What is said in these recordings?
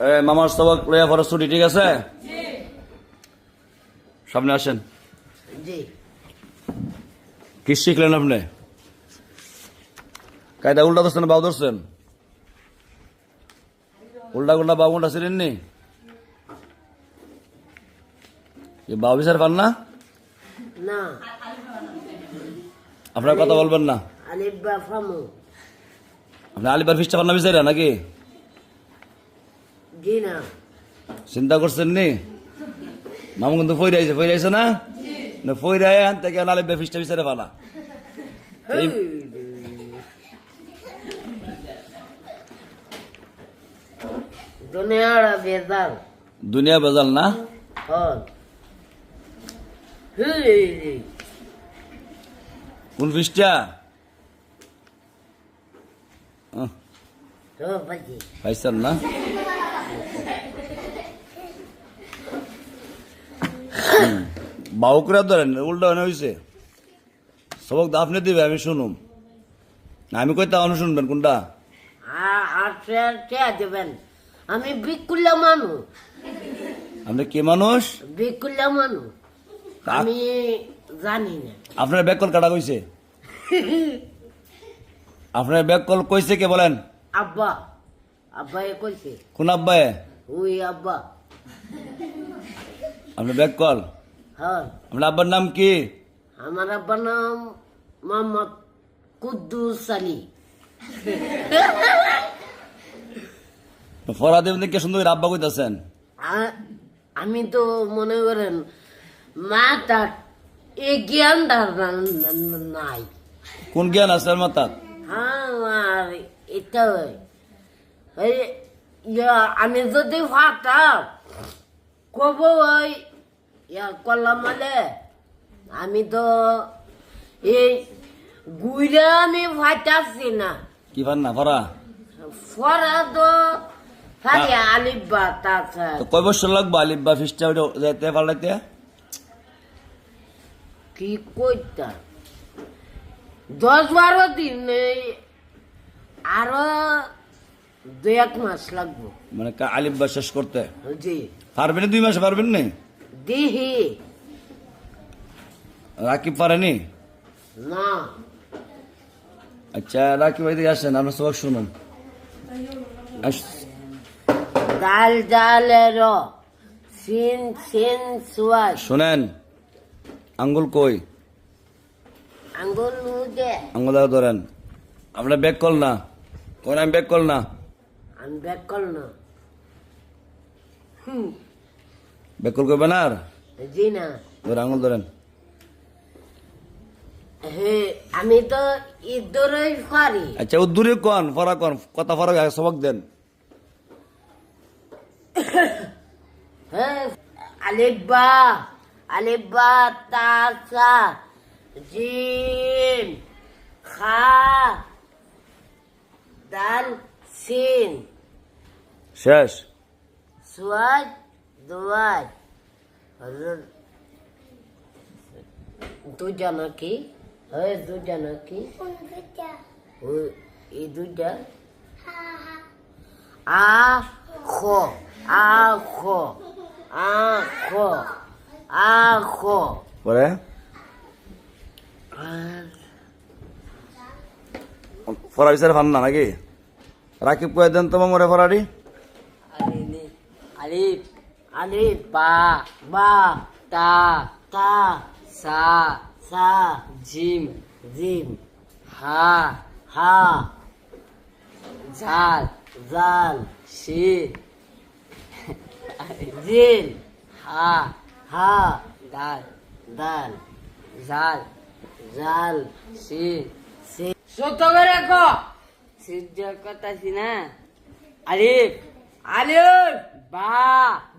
মামার সবক লইয়া পরে ছুটি ঠিক আছে? সামনে আসেন। কি শিখলেন আপনি? কায়দা উল্টা ধরছেন বাউ ধরছেন? উল্টা গুল্টা বাবু গুন্ডা ছিলেন নি বাবু বিচার পান না? আপনার কথা বলবেন না। আপনি আলিবার ফিসটা পান না বিচারা নাকি? চিন্তা করছেন নি? মামু কিন্তু ফইরে আইছে ফইরে আইছে না? না ফইরে আয় আনতে কেন আলিবার ফিসটা বিচারে পালা। দুনিয়া বেজাল। না? কোন ফিসটা? পাইছেন না? বাউ করে ধরেন উল্টা হয়ে হয়েছে সবক তো আপনি দিবে আমি শুনুম। আমি কইতে আপনি শুনবেন কোনটা? দেবেন? আমি বিকুল্লা মানু। আপনি কে মানুষ? বিকুল্লা মানু। আমি জানি না। আপনার ব্যাক কল কাটা কইছে? আপনার ব্যাক কল কইছে কে বলেন? আব্বা। আব্বা এ কইছে। কোন আব্বায়ে? ওই আব্বা। আপনার ব্যাক কল হল আপনার আব্বার নাম কি? আমার আব্বার নাম মোহাম্মদ কুদ্দুস আলী। ফরাদে কে সুন্দর আব্বা কইতাছেন? আমি তো মনে করেন মাটা এ জ্ঞানটা না- না- নাই। কোন জ্ঞান আছে আর মাতার? আমার এটা আমি যদি ফাটাম কব ওই ইয়া করলাম মানে? আমি তো এই গুইরা আমি ফাটাচ্ছি না। কি পান না ফরা? ফরা তো খালি আলিব্বা তাছাড়া। তো কয় বছর লাগবো আলিফ বা ফিসটা যাইতে পাল্টাইতে কি কইতা? দশ বারো দিন আরও দু এক মাস লাগবো। মানে কা- আলিফ বা শেষ করতে? জি। পারবেন দুই মাসে পারবেন নি? দিহি। রাকিব পারেনি? না। আচ্ছা রাকিব ভাই দিকে আসেন আপনার সবাই শুনুন ডাল ডালের সিন সিন সুয়াস শোনেন আঙ্গুল কই? আঙ্গুল উদে আঙ্গুল ধরেন। আপনার ব্যাক কল না। কোন আমি ব্যাক কল না। আমি ব্যাক কল না। হুম, ব্যাক কল করবেন আর? জি না। ধরে আঙ্গুল ধরেন। আমি তো ইদরই পারি আচ্ছা উদ্দূরে কন ফরা কন কথা ফরা সবক দেন। হ্যাঁ আলিব্বা আলিব্বা তাসা জিম খা দাল সিন। শেষ। সুয়াদ দুয়াদ হজর দুটা নাকি হ্যাঁ দুটা নাকি ও এই দুটা আ খ আ খ আ খ আ খ পরে আর ফরা বিচারে ফান না নাকি রাকিব কয়ে দেন তোমার মরে ফরারি আলিফ আলিফ, বা বা, তা তা, সা সা, জিম জিম, হা হা, জাল জাল শির জিল, হা হা দাল দাল জাল জাল শির শির সত্য করে ক সূর্য কথা আলিফ আলিফ। বা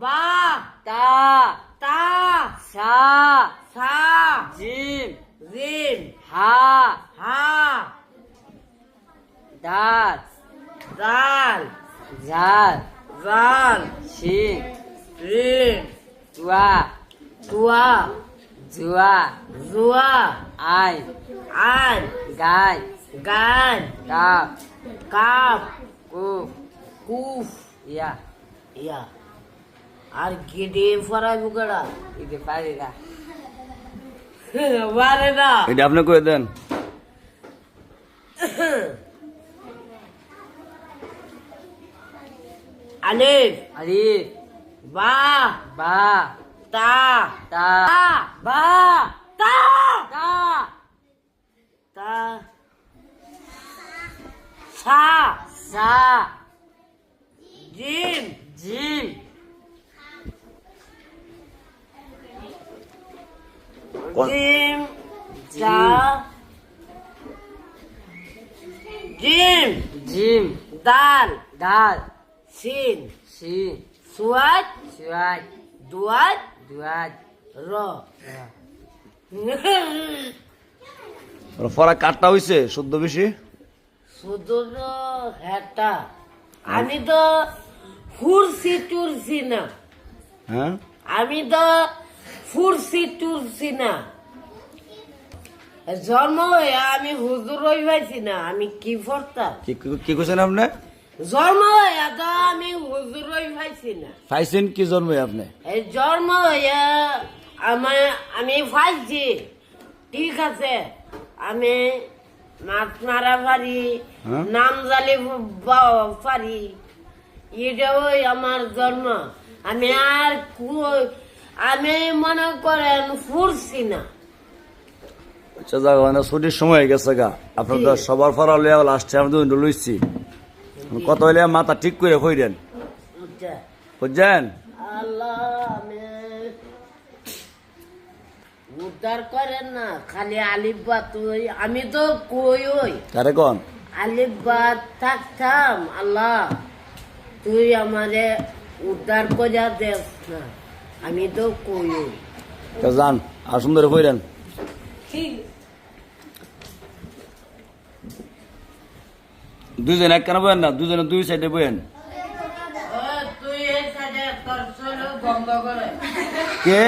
বা তা তা সা সা জিম জিম হা হা দাল দাল জাল জাল শিন শিন তুয়া তুয়া জুয়া জুয়া আই আই গাই গান কাপ কাপ কুফ কুফ ইয়া। ইয়া আর গেডে ফরাই বুকেরা এটা পারি না পারে না এটা আপনি করে দেন আলিফ আলিফ বা বা তা তা তা বা তা তা তা সা সা জিম কোন- জিম জিম দাল ডাল সিন সিন সুয়াদ সুয়াদ দুয়াদ দুয়াদ র ফরা কাটটা হইছে? শুদ্ধ বেশি? শুধু তো হ্যাটা আমি তো ফুরসি টুরসি না হ্যাঁ? আমি তো ফুরসি টুরসি না জন্ম হয়ে আমি হুজুর হই পাইছি না আমি কি ফরতাম? কি কি- কি আপনি? জন্ম হয়ে তো আমি হুজুর হই পাইছি না। পাইছেন কি জন্মে আপনি? এই জন্ম হয়ে আমার আমি ফাইছি। ঠিক আছে আমি মাছ মারা পারি হ্যাঁ? নাম জালি পারি এটাও আমার জন্ম। আমি আর আমি মনে করেন ফুরছি না। আচ্ছা যাক মানে ছুটির সময় হয়ে গেছে গা। আপনার সবার ফরা লইয়া লাস্টে আমি লইছি। কত হইলে মাথা ঠিক করে? বুঝছেন? উদ্ধার করেন না খালি আমি তো কই ওই? কারে কন? আলিফবাদ থাকতাম আল্লাহ। তুই আমারে উদ্ধার করিয়া দেস না আমি তো কই জান যান আর সুন্দর কইলেন দুজন এক কেন বয়েন না? দুজনে দুই সাইডে বয়েন কে?